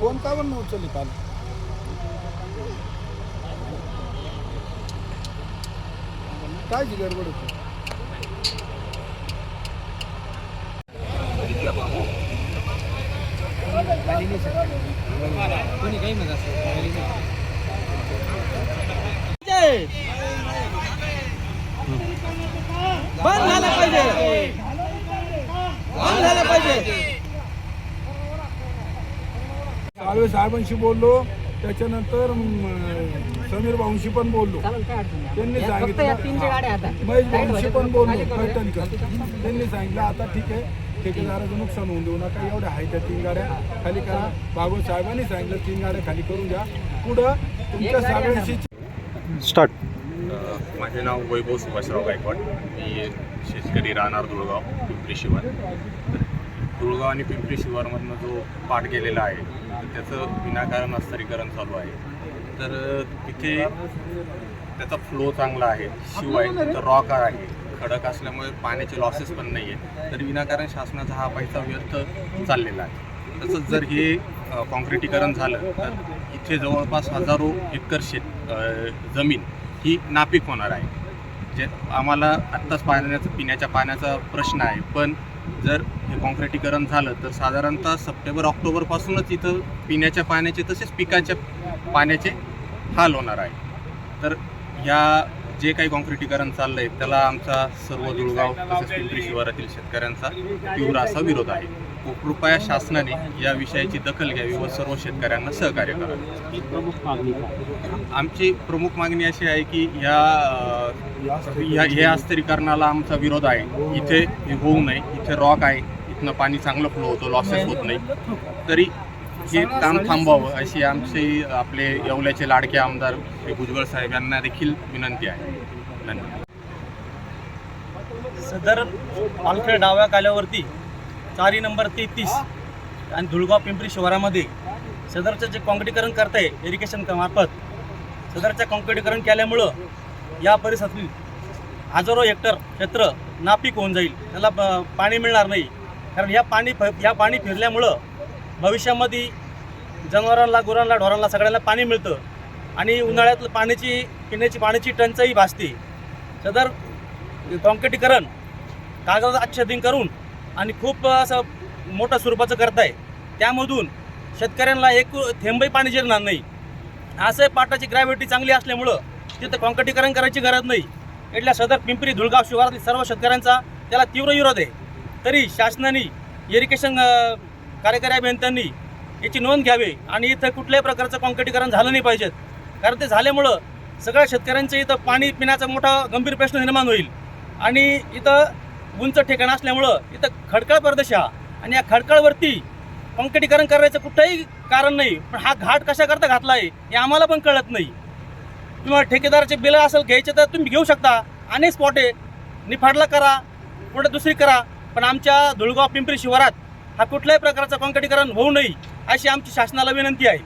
कोण का पण उचलली काल काय जी गडबड होती कोणी काही म्हणत बंद झालं पाहिजे बंद झालं पाहिजे कालवे साहेबांशी बोललो. त्याच्यानंतर समीर भाऊंशी पण बोललो. त्यांनी या- फक्त या तीनशे गाड्या आता. सांगितलं महेश भाऊंशी पण बोललो. पैठणकर त्यांनी सांगितलं आता ठीक आहे ठेकेदाराचं नुकसान होऊन देऊ नका एवढ्या आहे त्या तीन गाड्या. खाली करा. भागवत साहेबांनी सांगितलं तीन गाड्या खाली करून घ्या. पुढं तुमच्या सगळ्यांशी स्टार्ट. माझे नाव वैभव सुभाषराव गायकवाड. मी शेतकरी राहणार दुळगाव पिंपरी शिवार. तर दुळगाव आणि पिंपरी शिवारमधनं जो पाठ गेलेला आहे त्याचं विनाकारण अस्तरीकरण चालू आहे. तर तिथे त्याचा फ्लो चांगला आहे. शिवाय तिथं रॉक आहे. खडक असल्यामुळे पाण्याचे लॉसेस पण नाही आहे तर विनाकारण शासनाचा हा पैसा व्यर्थ चाललेला आहे. तसंच जर हे अ, काँक्रिटीकरण झालं तर इथे जवळपास हजारो एकर शेत जमीन ही नापीक होणार आहे. जे आम्हाला आत्ताच पाण्याचा पिण्याच्या पाण्याचा प्रश्न आहे. पण जर हे काँक्रिटीकरण झालं तर साधारणतः सप्टेंबर ऑक्टोबरपासूनच इथं पिण्याच्या पाण्याचे तसेच पिकाच्या पाण्याचे हाल होणार आहे. तर ह्या जे काही काँक्रिटीकरण चाललं आहे त्याला आमचा सर्व जुळगाव तसेच पिंपरी शिवारातील शेतकऱ्यांचा तीव्र असा विरोध आहे. कृपया शासनाने या विषयाची दखल घ्यावी व सर्व शेतकऱ्यांना सहकार्य करावे. आमची प्रमुख मागणी अशी आहे की या या हे अस्तरीकरणाला आमचा विरोध आहे. इथे होऊ नये. इथे रॉक आहे. इथनं पाणी चांगलं फ्लो होतं. लॉसेस होत नाही. तरी हे काम थांबवावं अशी आमची आपले येवल्याचे लाडके आमदार श्री भुजबळ साहेब यांना देखील विनंती आहे. धन्यवाद. सदर पालखेड डाव्या काल्यावरती चारी नंबर तेहतीस आणि धुळगाव पिंपरी शहरामध्ये सदरचं जे काँक्रिटीकरण करत आहे इरिगेशन मार्फत सदरचं काँक्रिटीकरण केल्यामुळं या परिसरातील हजारो हेक्टर क्षेत्र नापीक होऊन जाईल. त्याला पाणी मिळणार नाही. कारण ह्या पाणी फ ह्या पाणी फिरल्यामुळं भविष्यामध्ये जनावरांना गुरांना ढोरांना सगळ्यांना पाणी मिळतं. आणि उन्हाळ्यात पाण्याची पिण्याची पाण्याची टंचाई भासते. सदर काँक्रिटीकरण कागदाचं आच्छादन करून आणि खूप असं मोठ्या स्वरूपाचं करताय त्यामधून शेतकऱ्यांना एक थेंबही पाणी जिरणार नाही. असं पाटाची ग्रॅव्हिटी चांगली असल्यामुळं तिथं काँक्रिटीकरण करायची गरज नाही. इथल्या सदर पिंपरी धुळगाव शिवारातील सर्व शेतकऱ्यांचा त्याला तीव्र विरोध आहे. तरी शासनाने इरिगेशन कार्यकारी अभियंत्यांनी याची नोंद घ्यावी आणि इथं कुठल्याही प्रकारचं कॉन्क्रिटीकरण झालं नाही पाहिजेत कारण ते झाल्यामुळं सगळ्या शेतकऱ्यांचं इथं पाणी पिण्याचा मोठा गंभीर प्रश्न निर्माण होईल. आणि इथं उंच ठिकाण असल्यामुळं इथं खडकाळ प्रदेश हा आणि या खडकाळवरती कॉन्क्रिटीकरण करायचं कुठंही कारण नाही पण हा घाट कशाकरता घातला आहे हे आम्हाला पण कळत नाही. तुम्हाला ठेकेदाराचे बिलं असेल घ्यायचे तर तुम्ही घेऊ शकता. अनेक स्पॉट आहे निफाडला करा कुठं दुसरी करा पण आमच्या धुळगाव पिंपरी शिवारात हा कुठल्याही प्रकारचं काँक्रिटीकरण होऊ नये अशी आमची शासनाला विनंती आहे.